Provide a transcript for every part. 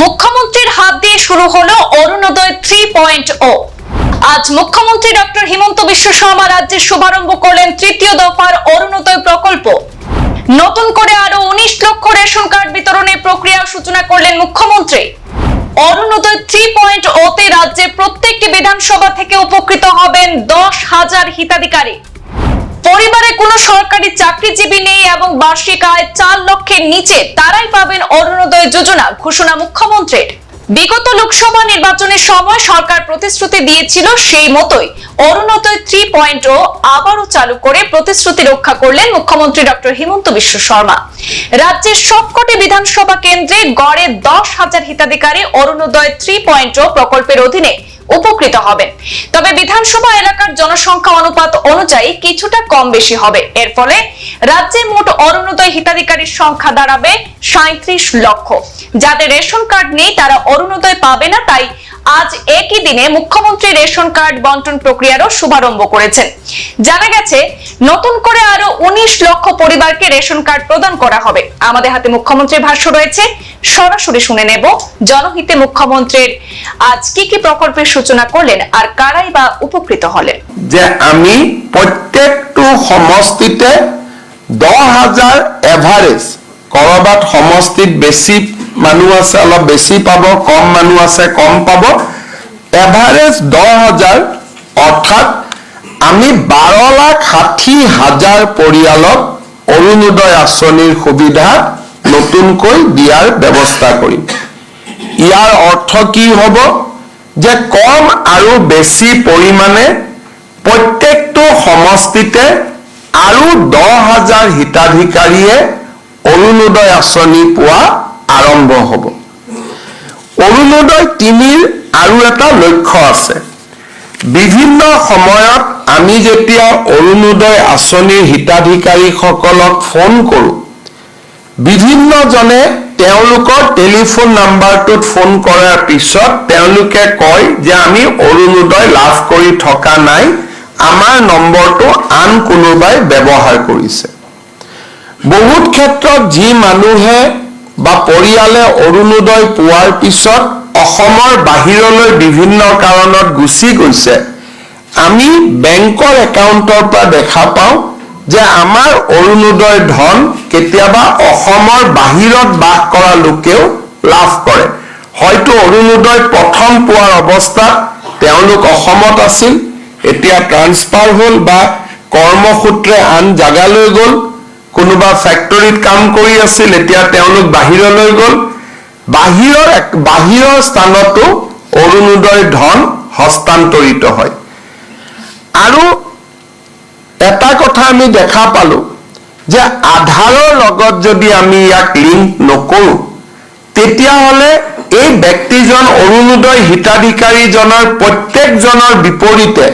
মুখ্যমন্ত্রীর হাত দিয়ে শুরু হলো অরুণোদয় থ্রি পয়েন্ট ও আজ মুখ্যমন্ত্রী ডক্টর হিমন্ত বিশ্ব শর্মা রাজ্যের শুভারম্ভ করলেন তৃতীয় দফার অরুণোদয় প্রকল্প। নতুন করে আরও উনিশ লক্ষ রেশন কার্ড বিতরণের প্রক্রিয়া সূচনা করলেন মুখ্যমন্ত্রী। অরুণোদয় থ্রি পয়েন্ট ওতে রাজ্যের প্রত্যেকটি বিধানসভা থেকে উপকৃত হবেন দশ হাজার হিতাধিকারী। পরিবারে কোনো সরকারি চাকরিজীবী নেই এবং বার্ষিক আয় চার লক্ষের নিচে তারাই পাবেন অরুণোদয় যোজনা, ঘোষণা মুখ্যমন্ত্রীর। বিগত লোকসভা নির্বাচনের সময় সরকার প্রতিশ্রুতি দিয়েছিল সেই মতোই। অরুণোদয় থ্রি পয়েন্ট ও আবারও চালু করে প্রতিশ্রুতি রক্ষা করলেন মুখ্যমন্ত্রী ডক্টর হিমন্ত বিশ্ব শর্মা। রাজ্যের সবকটি বিধানসভা কেন্দ্রে গড়ে দশ হাজার হিতাধিকারী অরুণোদয় থ্রি পয়েন্ট ও প্রকল্পের অধীনে উপকৃত হবেন তবে বিধানসভা এলাকার জনসংখ্যা অনুপাত অনুযায়ী কিছুটা কম বেশি হবে। এর ফলে রাজ্যে মোট অরুণোদয় হিতাধিকারীর সংখ্যা দাঁড়াবে সাঁত্রিশ লক্ষ। যাদের রেশন কার্ড নেই, তারা অরুণোদয় পাবে না, তাই আজ একই দিনে মুখ্যমন্ত্রী রেশন কার্ড বন্টন প্রক্রিয়ারও শুভারম্ভ করেছেন। জানা গেছে, নতুন করে আরও উনিশ লক্ষ পরিবারকে রেশন কার্ড প্রদান করা হবে। আমাদের হাতে মুখ্যমন্ত্রীর ভাষ্য রয়েছে সরাসরি শুনে নেব। জনহিতে মুখ্যমন্ত্রীর আজ কি কি প্রকল্পের সূচনা করলেন আর কারাই বা উপকৃত হলেন? যে আমি প্ৰত্যেকটো সমষ্টিতে দহ হাজাৰ এভাৰেজ কৰবাত সমষ্টিত বেছি মানুহ আছে, অলপ বেছি পাব, কম মানুহ আছে, কম পাব। এভাৰেজ দহ হাজাৰ, অৰ্থাৎ আমি বাৰ লাখ ষাঠি হাজাৰ পৰিয়ালক অৰুণোদয় আঁচনিৰ সুবিধা নতুনকৈ দিয়াৰ ব্যৱস্থা কৰিম। ইয়াৰ অৰ্থ কি হ'ব? যে কম আৰু বেছি পৰিমাণে প্ৰত্যেকটো সমষ্টিতে আৰু দহ হাজাৰ হিতাধিকাৰীয়ে অৰুণোদয় আঁচনি পোৱা আৰম্ভ হ'ব। অৰুণোদয় তিনিৰ আৰু এটা লক্ষ্য আছে। বিভিন্ন সময়ত আমি যেতিয়া অৰুণোদয় আঁচনিৰ হিতাধিকাৰীসকলক ফোন কৰোঁ বিভিন্নজনে তেওঁলোকৰ টেলিফোন নাম্বাৰটোত ফোন কৰাৰ পিছত তেওঁলোকে কয় যে আমি অৰুণোদয় লাভ কৰি থকা নাই আমাৰ নম্বৰটো আন কোনোবাই ব্যৱহাৰ কৰিছে। বহুত ক্ষেত্ৰত যি মানুহে বা পৰিয়ালে অৰুণোদয় পোৱাৰ পিছত অসমৰ বাহিৰলৈ বিভিন্ন কাৰণত গুচি গৈছে আমি বেংকৰ একাউণ্টৰ পৰা দেখা পাওঁ যে আমাৰ অৰুণোদয় ধন কেতিয়াবা অসমৰ বাহিৰত বাস কৰা লোকেও লাভ কৰে। হয়তো অৰুণোদয় প্ৰথম পোৱাৰ অৱস্থাত তেওঁলোক অসমত আছিল এতিয়া ট্ৰান্সফাৰ হ'ল বা কৰ্মসূত্ৰে আন জাগালৈ গ'ল কোনোবা ফেক্টৰীত কাম কৰি আছিল এতিয়া তেওঁলোক বাহিৰলৈ গ'ল। বাহিৰৰ বাহিৰৰ স্থানতো অৰুণোদয় ধন হস্তান্তৰিত হয়। আৰু এটা কথা আমি দেখা পালো যে আধাৰৰ লগত যদি আমি ইয়াক লিংক নকৰোঁ, তেতিয়াহ'লে এই ব্যক্তিজন অৰুণোদয় হিতাধিকাৰীজনৰ প্ৰত্যেকজনৰ বিপৰীতে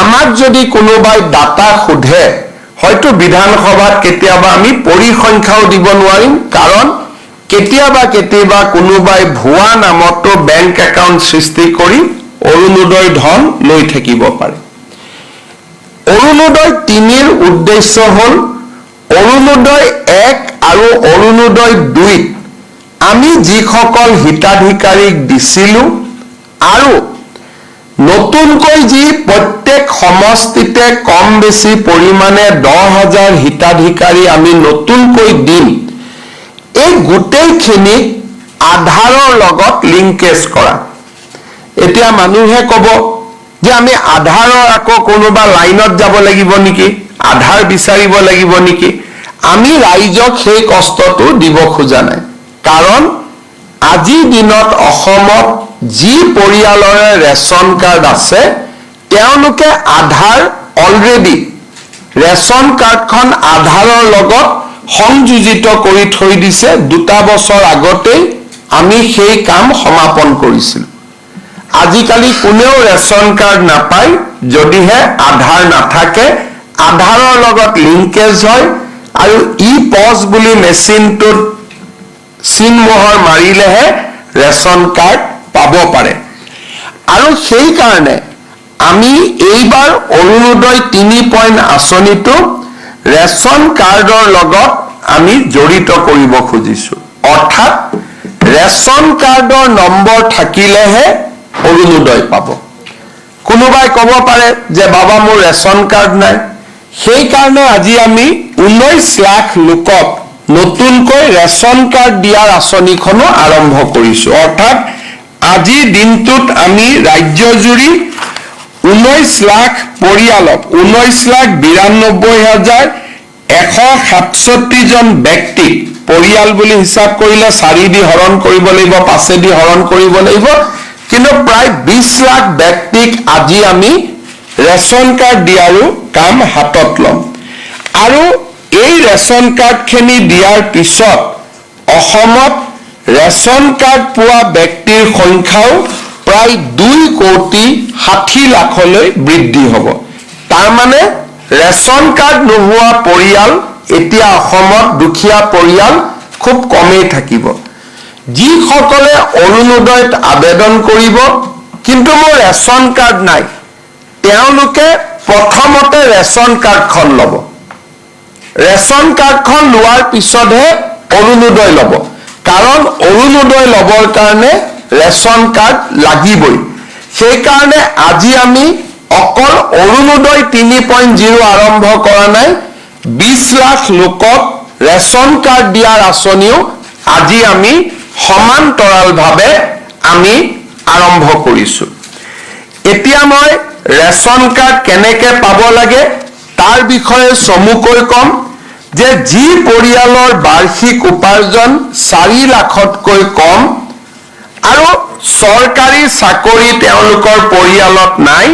আমাক যদি কোনোবাই ডাটা সোধে, হয়তো বিধানসভাত কেতিয়াবা আমি পৰিসংখ্যাও দিব নোৱাৰিম। কাৰণ কেতিয়াবা কেতিয়াবা কোনোবাই ভুৱা নামতো বেংক একাউণ্ট সৃষ্টি কৰি অৰুণোদয় ধন লৈ থাকিব পাৰে। অৰুণোদয় তিনিৰ উদ্দেশ্য হ'ল অৰুণোদয় এক আৰু অৰুণোদয় দুইত আমি যিসকল হিতাধিকাৰীক দিছিলোঁ আৰু নতুনকৈ যি প্ৰত্যেক সমষ্টিতে কম বেছি পৰিমাণে দহ হাজাৰ হিতাধিকাৰী আমি নতুনকৈ দিম, এই গোটেইখিনিক আধাৰৰ লগত লিংকেজ কৰা। এতিয়া মানুহে ক'ব যে আমি আধাৰৰ আকৌ কোনোবা লাইনত যাব লাগিব নেকি? আধাৰ বিচাৰিব লাগিব নেকি? আমি ৰাইজক সেই কষ্টটো দিব খোজা নাই। কাৰণ আজিৰ দিনত অসমত যি পৰিয়ালৰে ৰেচন কাৰ্ড আছে, তেওঁলোকে আধাৰ অলৰেডি ৰেচন কাৰ্ডখন আধাৰৰ লগত সংযোজিত কৰি থৈ দিছে। দুটা বছৰ আগতেই আমি সেই কাম সমাপন কৰিছিলোঁ। আজিকালি কোনেও ৰেচন কাৰ্ড নাপায়, যদিহে আধাৰ নাথাকে। আধাৰৰ লগত লিংকেজ হয় আৰু ই পজ বুলি মেচিনটোত চিনমোহৰ মাৰিলেহে ৰেচন কাৰ্ড পাব পাৰে। আৰু সেইকাৰণে আমি এইবাৰ অৰুণোদয় তিনি পইণ্ট আঁচনিটো ৰেচন কাৰ্ডৰ লগত আমি জড়িত কৰিব খুজিছোঁ। অৰ্থাৎ ৰেচন কাৰ্ডৰ নম্বৰ থাকিলেহে অৰুণোদয় পাব। কোনোবাই ক'ব পাৰে যে, বাবা, মোৰ ৰেচন কাৰ্ড নাই। সেইকাৰণে আজি আমি ঊনৈশ লাখ লোকক নতুনকৈ ৰেচন কাৰ্ড দিয়াৰ আঁচনিখনো আৰম্ভ কৰিছো। অৰ্থাৎ, আজিৰ দিনটোত আমি ৰাজ্যজুৰি ঊনৈশ লাখ পৰিয়ালক ঊনৈশ লাখ বিৰান্নব্বৈ হাজাৰ এশ সাতষষ্ঠিজন ব্যক্তিক পৰিয়াল বুলি হিচাপ কৰিলে চাৰি দি হৰণ কৰিব লাগিব, পাঁচেদি হৰণ কৰিব লাগিব। কিন্তু প্ৰায় বিশ লাখ ব্যক্তিক আজি আমি ৰেচন কাৰ্ড দিয়াৰো কাম হাতত ল'ম। আৰু এই ৰেচন কাৰ্ডখিনি দিয়াৰ পিছত অসমত ৰেচন কাৰ্ড পোৱা ব্যক্তিৰ সংখ্যাও প্ৰায় দুই কোটি ষাঠি লাখলৈ বৃদ্ধি হ'ব। তাৰমানে ৰেচন কাৰ্ড নোহোৱা পৰিয়াল এতিয়া অসমত দুখীয়া পৰিয়াল খুব কমেই থাকিব। যিসকলে অৰুণোদয়ত আবেদন কৰিব, কিন্তু মোৰ ৰেচন কাৰ্ড নাই, তেওঁলোকে প্ৰথমতে ৰেচন কাৰ্ডখন ল'ব। ৰেচন কাৰ্ডখন লোৱাৰ পিছতহে অৰুণোদয় ল'ব। কাৰণ অৰুণোদয় ল'বৰ কাৰণে ৰেচন কাৰ্ড লাগিবই। সেইকাৰণে আজি আমি অকল অৰুণোদয় তিনি পইণ্ট জিৰ' আৰম্ভ কৰা নাই, বিশ লাখ লোকক ৰেচন কাৰ্ড দিয়াৰ আঁচনিও আজি আমি সমান্তৰালভাৱে আমি আৰম্ভ কৰিছো। এতিয়া মই ৰেচন কাৰ্ড কেনেকে পাব লাগে তাৰ বিষয়ে চমুকৈ ক'ম যে যি পৰিয়ালৰ বাৰ্ষিক উপাৰ্জন চাৰি লাখতকৈ কম আৰু চৰকাৰী চাকৰি তেওঁলোকৰ পৰিয়ালত নাই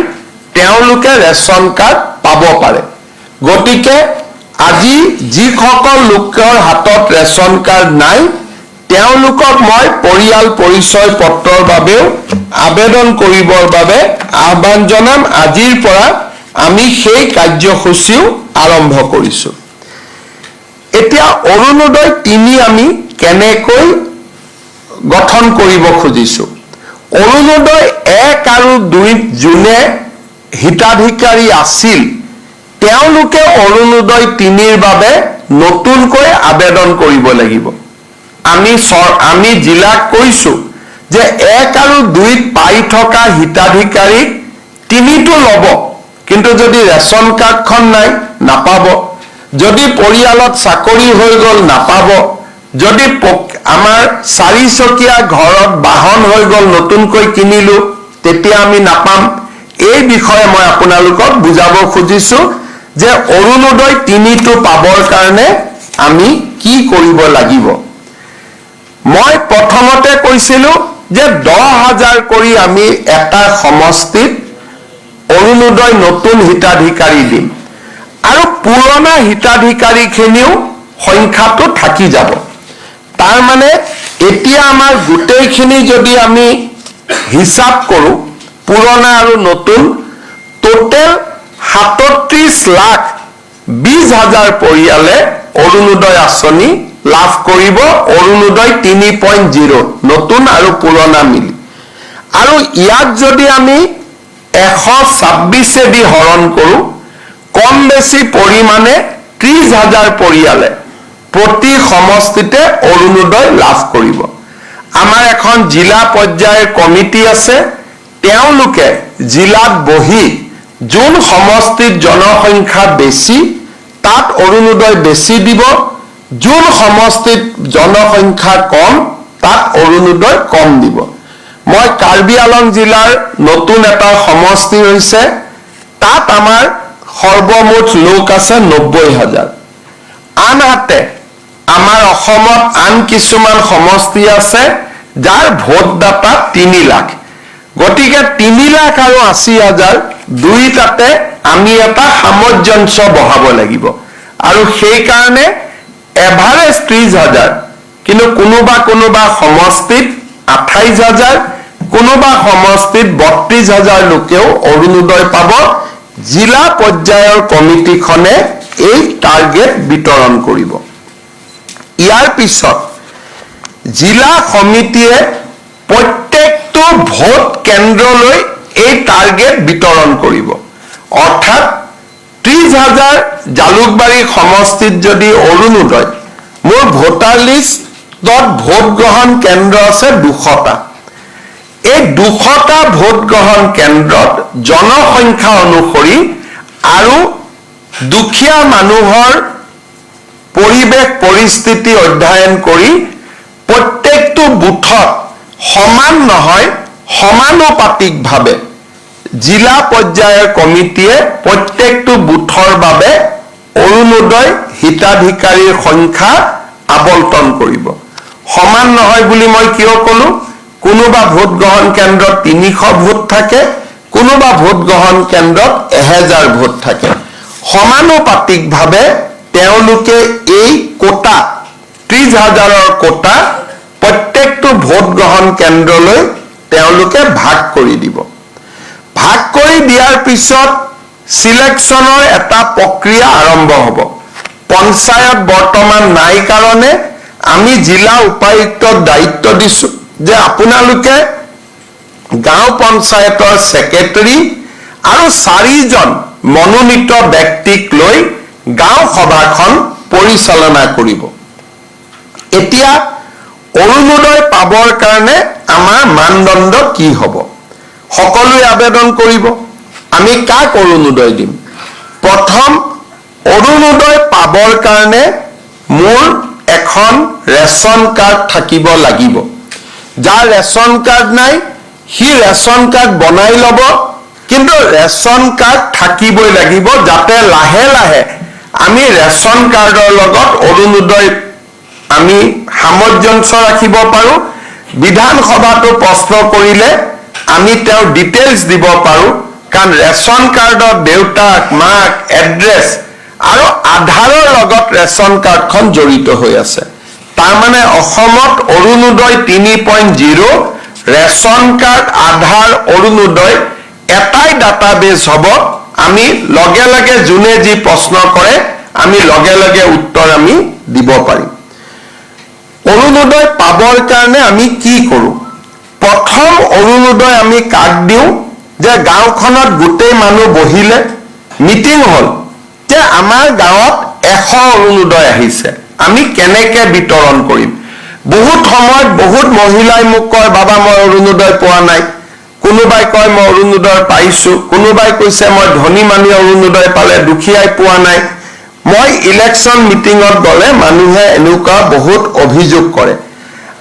তেওঁলোকে ৰেচন কাৰ্ড পাব পাৰে। গতিকে আজি যিসকল লোকৰ হাতত ৰেচন কাৰ্ড নাই তেওঁলোকক মই পৰিয়াল পৰিচয় পত্ৰৰ বাবেও আবেদন কৰিবৰ বাবে আহ্বান জনাম। আজিৰ পৰা আমি সেই কাৰ্যসূচীও আৰম্ভ কৰিছো। এতিয়া অৰুণোদয় তিনি আমি কেনেকৈ গঠন কৰিব খুজিছো? অৰুণোদয় এক আৰু দুইত যোনে হিতাধিকাৰী আছিল, তেওঁলোকে অৰুণোদয় তিনিৰ বাবে নতুনকৈ আবেদন কৰিব লাগিব। আমি আমি জিলাক কৈছো যে এক আৰু দুইত পাই থকা হিতাধিকাৰীক তিনিটো ল'ব। কিন্তু যদি ৰেচন কাৰ্ডখন নাই, নাপাব। যদি পৰিয়ালত চাকৰি হৈ গ'ল, নাপাব। যদি আমাৰ চাৰিচকীয়া ঘৰত বাহন হৈ গ'ল, নতুনকৈ কিনিলো, তেতিয়া আমি নাপাম। এই বিষয়ে মই আপোনালোকক বুজাব খুজিছো যে অৰুণোদয় তিনিটো পাবৰ কাৰণে আমি কি কৰিব লাগিব। মই প্ৰথমতে কৈছিলো যে দহ হাজাৰ কৰি আমি এটা সমষ্টিত অৰুণোদয় নতুন হিতাধিকাৰী দিম। আৰু পুৰণা হিতাধিকাৰীখিনিও সংখ্যাটো থাকি যাব। তাৰ মানে এতিয়া আমাৰ গোটেইখিনি যদি আমি হিচাপ কৰোঁ, পুৰণা আৰু নতুন টোটেল সাতত্ৰিশ লাখ বিশ হাজাৰ পৰিয়ালে অৰুণোদয় আঁচনি লাভ কৰিব অৰুণোদয় তিনি পইণ্ট জিৰ' নতুন আৰু পুৰণা মিলি। আৰু ইয়াক যদি আমি এশ ছাব্বিছেদি হৰণ কৰোঁ, কম বেছি পৰিমাণে ত্ৰিশ হাজাৰ পৰিয়ালে প্ৰতি সমষ্টিতে অৰুণোদয় লাভ কৰিব। আমাৰ এখন জিলা পৰ্যায়ৰ কমিটি আছে, তেওঁলোকে জিলাত বহি যোন সমষ্টিত জনসংখ্যা বেছি, তাত অৰুণোদয় বেছি দিব। যোন সমষ্টিত জনসংখ্যা কম তাত অৰুণোদয় কম দিব। মই কাৰ্বি আলং জিলাৰ নতুন এটা সমষ্টি হৈছে, তাত আমাৰ সৰ্বমুঠ লোক আছে নব্বৈ হাজাৰ। আনহাতে, আমাৰ অসমত আন কিছুমান সমষ্টি আছে, যাৰ ভোটদাতা তিনি লাখ। গতিকে তিনি লাখ আৰু আশী হাজাৰ দুইটাতে আমি এটা সামঞ্জস্য বহাব লাগিব। আৰু সেইকাৰণে এভাৰেজ ত্ৰিশ হাজাৰ। কিন্তু কোনোবা কোনোবা সমষ্টিত আঠাইশ হাজাৰ, কোনোবা সমষ্টিত বত্ৰিশ হাজাৰ লোকেও অৰুণোদয় পাব। জিলা পৰ্যায়ৰ কমিটিখনে এই টাৰ্গেট বিতৰণ কৰিব। ইয়াৰ পিছত জিলা সমিতিয়ে প্ৰত্যেকটো ভোট কেন্দ্ৰলৈ এই টাৰ্গেট বিতৰণ কৰিব। অৰ্থাৎ ত্ৰিশ হাজাৰ জালুকবাৰী সমষ্টিত যদি অৰুণোদয়, মোৰ ভোটাৰ লিষ্ট ভোট গ্ৰহণ কেন্দ্ৰ আছে দুশটা। এই দুশটা ভোট গ্ৰহণ কেন্দ্ৰত জনসংখ্যা অনুসৰি আৰু দুখীয়া মানুহৰ পৰিৱেশ পৰিস্থিতি অধ্যয়ন কৰি প্ৰত্যেকটো বুথত সমান নহয়, সমানুপাতিকভাৱে জিলা পৰ্যায়ৰ কমিটিয়ে প্ৰত্যেকটো বুথৰ বাবে অৰুণোদয় হিতাধিকাৰীৰ সংখ্যা আবণ্টন কৰিব। সমান নহয় বুলি মই কিয় কলো? কোনোবা ভোট গ্ৰহণ কেন্দ্ৰত তিনিশ ভোট থাকে, কোনোবা ভোট গ্ৰহণ কেন্দ্ৰত এহেজাৰ ভোট থাকে। সমানুপাতিকভাৱে তেওঁলোকে এই কোটা, ত্ৰিশ হাজাৰৰ কোটা প্ৰত্যেকটো ভোট গ্ৰহণ কেন্দ্ৰলৈ তেওঁলোকে ভাগ কৰি দিব। ভাগ কৰি দিয়াৰ পিছত চিলেকশ্যনৰ এটা প্ৰক্ৰিয়া আৰম্ভ হ'ব। পঞ্চায়ত বৰ্তমান নাই কাৰণে আমি জিলা উপায়ুক্তক দায়িত্ব দিছো যে আপোনালোকে গাঁও পঞ্চায়তৰ ছেক্ৰেটাৰী আৰু চাৰিজন মনোনীত ব্যক্তিক লৈ গাঁও সভাখন পৰিচালনা কৰিব। এতিয়া অৰুণোদয় পাবৰ কাৰণে আমাৰ মানদণ্ড কি হ'ব? সকলোৱে আবেদন কৰিব। আমি কাক অৰুণোদয় দিম? প্ৰথম অৰুণোদয় পাবৰ কাৰণে মোৰ এখন ৰেচন কাৰ্ড থাকিব লাগিব। যাৰ ৰেচন কাৰ্ড নাই সি ৰেচন কাৰ্ড বনাই ল'ব কিন্তু ৰেচন কাৰ্ড থাকিবই লাগিব যাতে লাহে লাহে আমি ৰেচন কাৰ্ডৰ লগত অৰুণোদয় আমি সামঞ্জস্য ৰাখিব পাৰো। বিধানসভাতো প্ৰশ্ন কৰিলে আমি তেওঁৰ ডিটেইলছ দিব পাৰো, কাৰণ ৰেচন কাৰ্ডত দেউতাক, মাক এড্ৰেছ আৰু আধাৰৰ লগত ৰেচন কাৰ্ডখন জড়িত হৈ আছে। তাৰমানে অসমত অৰুণোদয় তিনি point zero' ration card, Aadhaar, Orunodoi এটাই ডাটাবেছ হ'ব। আমি লগে লগে যোনে যি প্ৰশ্ন কৰে, আমি লগে লগে উত্তৰ আমি দিব পাৰিম। অৰুণোদয় পাবৰ কাৰণে আমি কি কৰোঁ? প্ৰথম অৰুণোদয় আমি কাক দিওঁ? যে গাঁওখনত গোটেই মানুহ বহিলে মিটিং হ'ল। যে আমাৰ গাঁৱত এশ অৰুণোদয় আহিছে। আমি কেনেকে বিতৰণ কৰিম? বহুত সময়ত বহুত মহিলাই মোক কয়, বাবা, মই অৰুণোদয় পোৱা নাই। কোনোবাই কয়, মই অৰুণোদয় পাইছো। কোনোবাই কৈছে, মই ধনী মানুহে অৰুণোদয় পালে, দুখীয়াই পোৱা নাই। মই ইলেকশ্যন মিটিঙত গ'লে মানুহে এনেকুৱা বহুত অভিযোগ কৰে।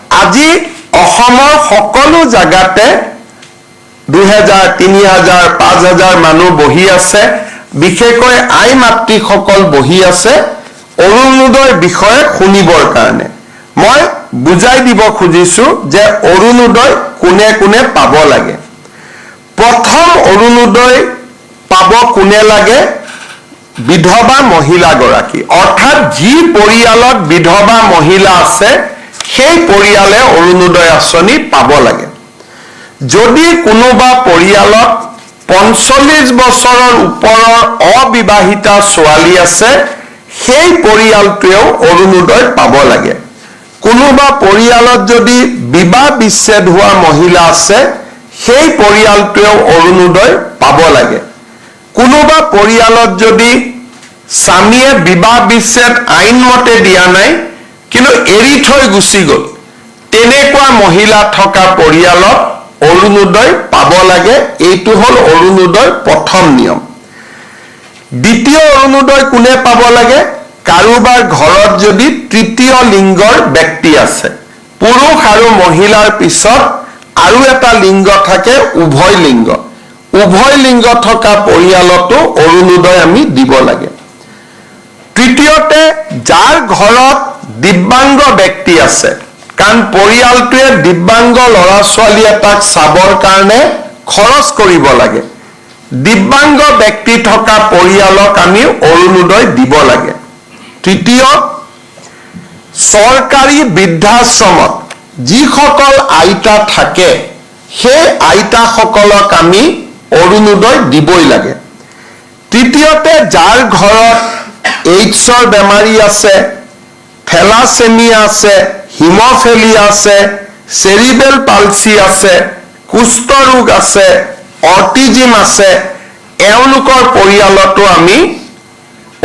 আজি অসমৰ সকলো জাগাতে দুহেজাৰ তিনি হাজাৰ পাঁচ হাজাৰ মানুহ বহি আছে। বিশেষকৈ আই মাতৃসকল বহি আছে অৰুণোদয়ৰ বিষয়ে শুনিবৰ কাৰণে। মই বুজাই দিব খুজিছো যে অৰুণোদয় কোনে কোনে পাব লাগে। প্ৰথম অৰুণোদয় পাব কোনে লাগে? বিধৱা মহিলাগৰাকী। অৰ্থাৎ যি পৰিয়ালত বিধৱা মহিলা আছে সেই পৰিয়ালে অৰুণোদয় আঁচনি পাব লাগে। যদি কোনোবা পৰিয়ালত পঞ্চল্লিছ বছৰৰ ওপৰৰ অবিবাহিতা ছোৱালী আছে, সেই পৰিয়ালটোৱেও অৰুণোদয় পাব লাগে। কোনোবা পৰিয়ালত যদি বিবাহ বিচ্ছেদ হোৱা মহিলা আছে, সেই পৰিয়ালটোৱেও অৰুণোদয় পাব লাগে। কোনোবা পৰিয়ালত যদি স্বামীয়ে বিবাহ বিচ্ছেদ আইনমতে দিয়া নাই কিন্তু এৰি থৈ গুচি গ'ল। তেনেকুৱা মহিলা থকা পৰিয়ালত অৰুণোদয় পাব লাগে, এইটো হ'ল অৰুণোদয়ৰ প্ৰথম নিয়ম। দ্বিতীয় অৰুণোদয় কোনে পাব লাগে? কাৰোবাৰ ঘৰত যদি তৃতীয় লিংগৰ ব্যক্তি আছে, পুৰুষ আৰু মহিলাৰ পিছত আৰু এটা লিংগ থাকে, উভয় লিংগ। উভয় লিংগ থকা পৰিয়ালতো অৰুণোদয় আমি দিব লাগে। তৃতীয়তে, যাৰ ঘৰত দিব্যাংগ ব্যক্তি আছে। কাৰণ পৰিয়ালটোৱে দিব্যাংগ ল'ৰা ছোৱালী এটাক চাবৰ কাৰণে খৰচ কৰিব লাগে। দিব্যাংগ ব্যক্তি থকা পৰিয়ালক আমি অৰুণোদয় দিব লাগে। তৃতীয় চৰকাৰী বৃদ্ধাশ্ৰমত যিসকল আইতা থাকে সেই আইতাসকলক আমি অৰুণোদয় দিবই লাগে। তৃতীয়তে যাৰ ঘৰত এইডছৰ বেমাৰী আছে থেলাচেমিয়া আছে হিমফেলিয়া আছে চেৰিবেল পালচি আছে কুষ্ঠ ৰোগ আছে অটিজিম আছে এওঁলোকৰ পৰিয়ালতো আমি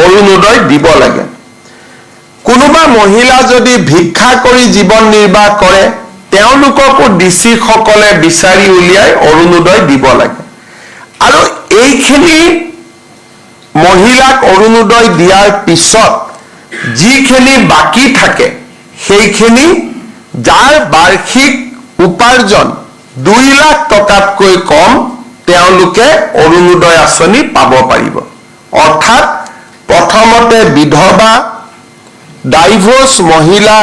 অৰুণোদয় দিব লাগে। কোনোবা মহিলা যদি ভিক্ষা কৰি জীৱন নিৰ্বাহ কৰে তেওঁলোককো ডিচি সকলে বিচাৰি উলিয়াই অৰুণোদয় দিব লাগে। আৰু এইখিনি মহিলাক অৰুণোদয় দিয়াৰ পিছত যিখিনি বাকী থাকে, সেইখিনি যাৰ বাৰ্ষিক উপাৰ্জন দুই লাখ টকাতকৈ কম, তেওঁলোকে অৰুণোদয় আঁচনি পাব পাৰিব। অৰ্থাৎ প্ৰথমতে বিধৱা, ডাইভৰ্চ মহিলা,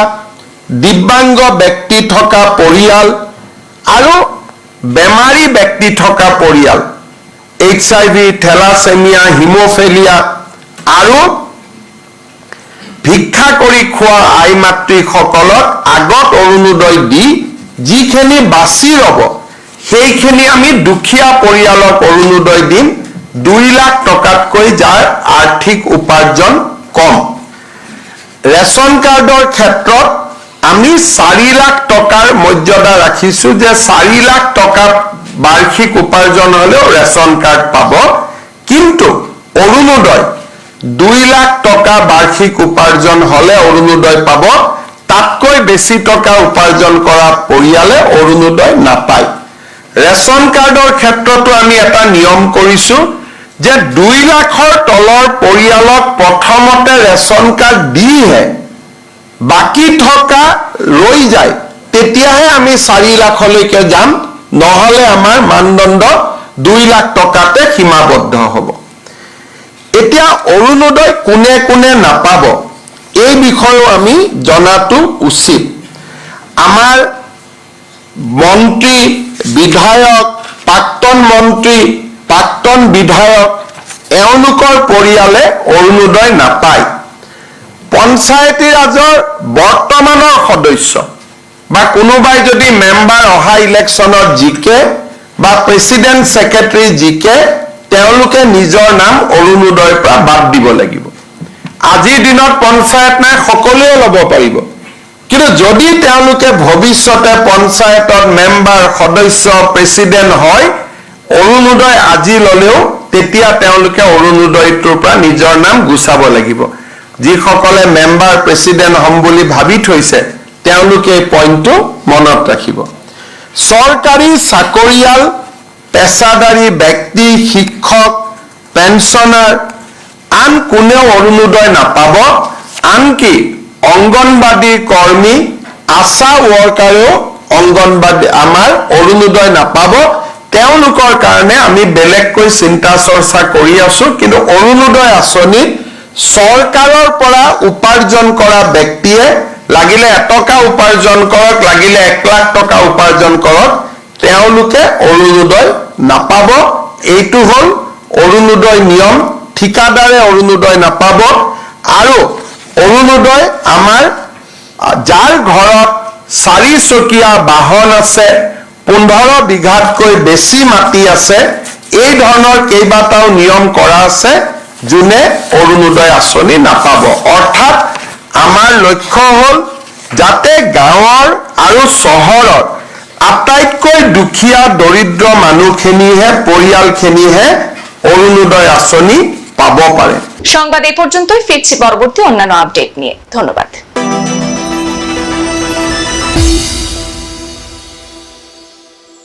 দিব্যাংগ ব্যক্তি থকা পৰিয়াল আৰু বেমাৰী ব্যক্তি থকা পৰিয়াল, H I V thalassemia haemophilia আৰু ভিক্ষা কৰি খোৱা আই মাতৃসকলক আগত অৰুণোদয় দি যিখিনি বাচি ৰ'ব, সেইখিনি আমি দুখীয়া পৰিয়ালক অৰুণোদয় দিম। দুই লাখ টকাতকৈ যাৰ আৰ্থিক উপাৰ্জন কম। ৰেচন কাৰ্ডৰ ক্ষেত্ৰত আমি চাৰি লাখ টকাৰ মৰ্যাদা ৰাখিছো যে চাৰি লাখ টকা বাৰ্ষিক উপাৰ্জন হলেও ৰেচন কাৰ্ড পাব। কিন্তু অৰুণোদয় দুই লাখ টকা বাৰ্ষিক উপাৰ্জন হলে অৰুণোদয় পাব। তাতকৈ বেছি টকা উপাৰ্জন কৰা পৰিয়ালে অৰুণোদয় নাপায়। ৰেচন কাৰ্ডৰ ক্ষেত্ৰতো আমি এটা নিয়ম কৰিছো যে দুই লাখৰ তলৰ পৰিয়ালক প্ৰথমতে ৰেচন কাৰ্ড দিহে, বাকী থকা ৰৈ যায়। তেতিয়াহে আমি চাৰি লাখলৈকে যাম, নহলে আমাৰ মানদণ্ড দুই লাখ টকাতে সীমাবদ্ধ হ'ব। এতিয়া অৰুণোদয় কোনে কোনে নাপাব? এই বিষয়েও আমি জনাটো উচিত। আমাৰ মন্ত্ৰী, বিধায়ক, প্ৰাক্তন মন্ত্ৰী, প্ৰাক্তন বিধায়ক, এওঁলোকৰ পৰিয়ালে অৰুণোদয় নাপায়। পঞ্চায়তী ৰাজৰ বৰ্তমানৰ সদস্য বা কোনোবাই যদি মেম্বাৰ অহা ইলেকশ্যনত জিকে বা প্ৰেচিডেণ্ট ছেক্ৰেটাৰী জিকে তেওঁলোকে নিজৰ নাম অৰুণোদয়ৰ পৰা বাদ দিব লাগিব। আজিৰ দিনত পঞ্চায়ত নাই, সকলোৱে ল'ব পাৰিব। কিন্তু যদি তেওঁলোকে ভৱিষ্যতে পঞ্চায়তত মেম্বাৰ, সদস্য, প্ৰেচিডেণ্ট হয়, অৰুণোদয় আজি ল'লেও তেতিয়া তেওঁলোকে অৰুণোদয়টোৰ পৰা নিজৰ নাম গুচাব লাগিব। যিসকলে মেম্বাৰ, প্ৰেচিডেণ্ট হ'ম বুলি ভাবি থৈছে, তেওঁলোকে এই পইণ্টটো মনত ৰাখিব। চৰকাৰী চাকৰিয়াল পেছাদাৰী ব্যক্তি, শিক্ষক পেঞ্চনাৰ আন কোনেও অৰুণোদয় নাপাব। আনকি অংগনবাদী কৰ্মী, আশা ৱৰ্কাৰেও অংগনবাদী আমাৰ অৰুণোদয় নাপাব। তেওঁলোকৰ কাৰণে আমি বেলেগকৈ চিন্তা চৰ্চা কৰি আছো, কিন্তু অৰুণোদয় আঁচনিত চৰকাৰৰ পৰা উপাৰ্জন কৰা ব্যক্তিয়ে লাগিলে এটকা উপাৰ্জন কৰক, লাগিলে এক লাখ টকা উপাৰ্জন কৰক, তেওঁলোকে অৰুণোদয় নাপাব। এইটো হ'ল অৰুণোদয় নিয়ম। ঠিকাদাৰে অৰুণোদয় নাপাব। আৰু অৰুণোদয় আমাৰ, যাৰ ঘৰত চাৰিচকীয়া বাহন আছে, পোন্ধৰ বিঘাতকৈ বেছি মাটি আছে, এই ধৰণৰ কেইবাটাও নিয়ম কৰা আছে, যোনে অৰুণোদয় আঁচনি নাপাব। অৰ্থাৎ আমাৰ লক্ষ্য হ'ল যাতে গাঁৱৰ আৰু চহৰৰ আটাইতকৈ দুখীয়া, দৰিদ্ৰ মানুহখিনিহে, পৰিয়ালখিনিহে অৰুণোদয় আঁচনি পাব পাৰে। সংবাদ এ পর্যন্তই, ফিরছি পরবর্তী অন্যান্য আপডেট নিয়ে। ধন্যবাদ।